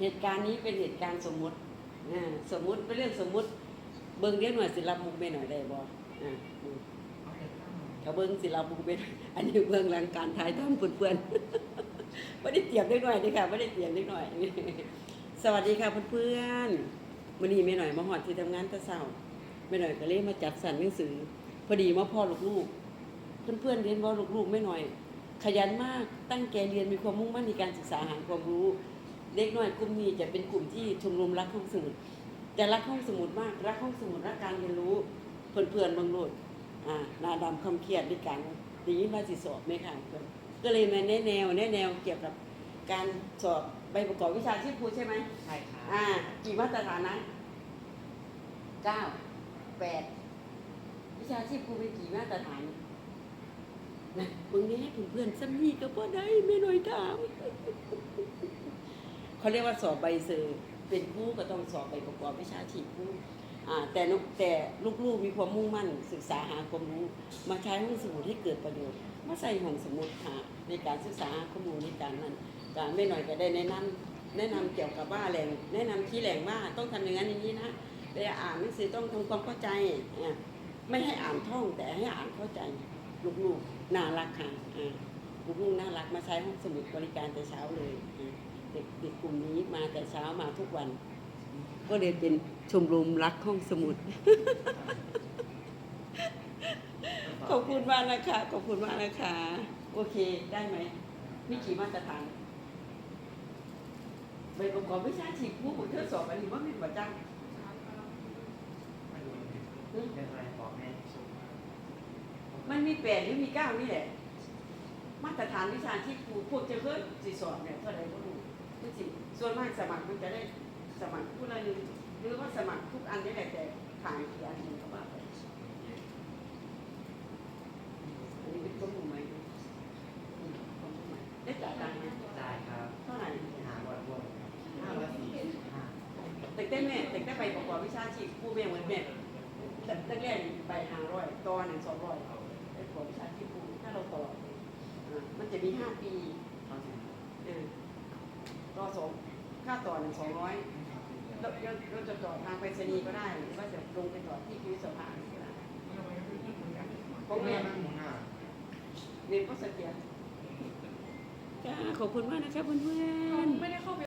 เหตุการณ์นี้เป็นเหตุการณ์สมมุติสมมุติเป็นเรื่องสมมุติ เบิ่งเดี๋ยวหน่อยสิรับมุกไปหน่อยได้บ่อ่าเขาเบิ่งสิรับมุกไปหน่อยอันนี้เบื้องหลังการถ่ายทำเพื่อนๆไม่ได้เตรียมเล็กหน่อยนี่ค่ะไม่ได้เตรียมเล็กหน่อย สวัสดีค่ะเพื่อนๆวันนี้แม่หน่อยมาหอดที่ทำงานตะเช้าแม่หน่อยก็เลยมาจัดสรรหนังสือ พอดีมาพ่อลูกๆเพื่อนๆเรียนว่าลูกๆไม่หน่อย ขยันมากตั้งใจเรียนมีความมุ่งมั่นในการศึกษาหาความรู้ เด็กน้อยกลุ่มนี้จะเป็นกลุ่มที่ชมรมรักห้องสมุดจะรักห้องสมุดมากรักห้องสมุดรักการเรียนรู้เพื่อนๆบางโลดอ่าหนาดำคำเครียดด้วยกันดีมาสิสอบไหมค่ะเพื่อนก็เลยมาแนะแนวแนะแนวเกี่ยวกับการสอบใบประกอบวิชาชีพครูใช่ไหมใช่ครับอ่า กี่มาตรฐานนะเก้าแปดวิชาชีพครูเป็นกี่มาตรฐานนะเบิ่งนี้ให้เพื่อนๆซ้ำนี่ก็พอได้ไม่น้อยถาม เขาเรียกว่าสอบใบเซอร์เป็นครูก็ต้องสอบใบประกอบวิชาชีพครูอ่าแต่แต่ลูกๆมีความมุ่งมั่นศึกษาหาความรู้ มาใช้ห้องสมุดให้เกิดประโยชน์มาใส่ห้องสมุดหาในการศึกษาข้อมูลในการนั้นการไม่หน่อยก็ได้แนะนำแนะนำเกี่ยวกับว่าแหล่งแนะนำที่แหล่งว่าต้องทำอย่างนั้นอย่างนี้นะเวลาอ่านหนังสือต้องทำความเข้าใจไม่ให้อ่านท่องแต่ให้อ่านเข้าใจลูกๆน่ารักค่ะลูกๆน่ารักมาใช้ห้องสมุดบริการแต่เช้าเลย เด็กเด็กกลุ่มนี้มาแต่เช้ามาทุกวัน ก็เลยเป็นชมรมรักห้องสมุด ขอบคุณมากนะคะ ขอบคุณมากนะคะ โอเคได้ไหมมีกี่มาตรฐานใบประกอบวิชาชีพผู้เธอสอบอันนี้ว่ามีประจังไม่รู้เป็นอะไรบอกแม่มันมีแปดหรือมีเก้านี่แหละมาตรฐานวิชาชีพครูพวกจะเคยสิสอบเนี่ยเท่าไหร่ก็รู้ นี่สิส่วนมากสมัครมันจะได้สมัครผู้ละหนึ่งหรือว่าสมัครทุกอันนี่แหละแต่ผ่านกี่อันหนึ่งก็ว่าไปอันนี้เป็นข้อมูลใหม่มข้อมูลใหม่ได้จ่ายตังค์ไหมจ่ายครับเท่าไหร่หาบอดบวกห้าร้อยสี่สิบห้าแต่ได้แม่แต่ได้นไปประกอบวิชาชีพผู้แม่เหมือนแม่แต่ตั้งแรกไปห้าร้อยต่อหนึ่งสองร้อยไปประกอบวิชาชีพผู้ถ้าเราต่ออ่ามันจะมีห้าปี ต่อสองค่าต่อหนึ่งสองร้อยเราเราเราจะต่อทางไปรษณีย์ก็ได้หรือว่าจะลงไปต่อที่พิพิธภัณฑ์ก็ได้ของแม่หมุนอะเรียนก็เสถียรจ้าขอบคุณมากนะคะเพื่อนๆ ไม่ได้เข้าไป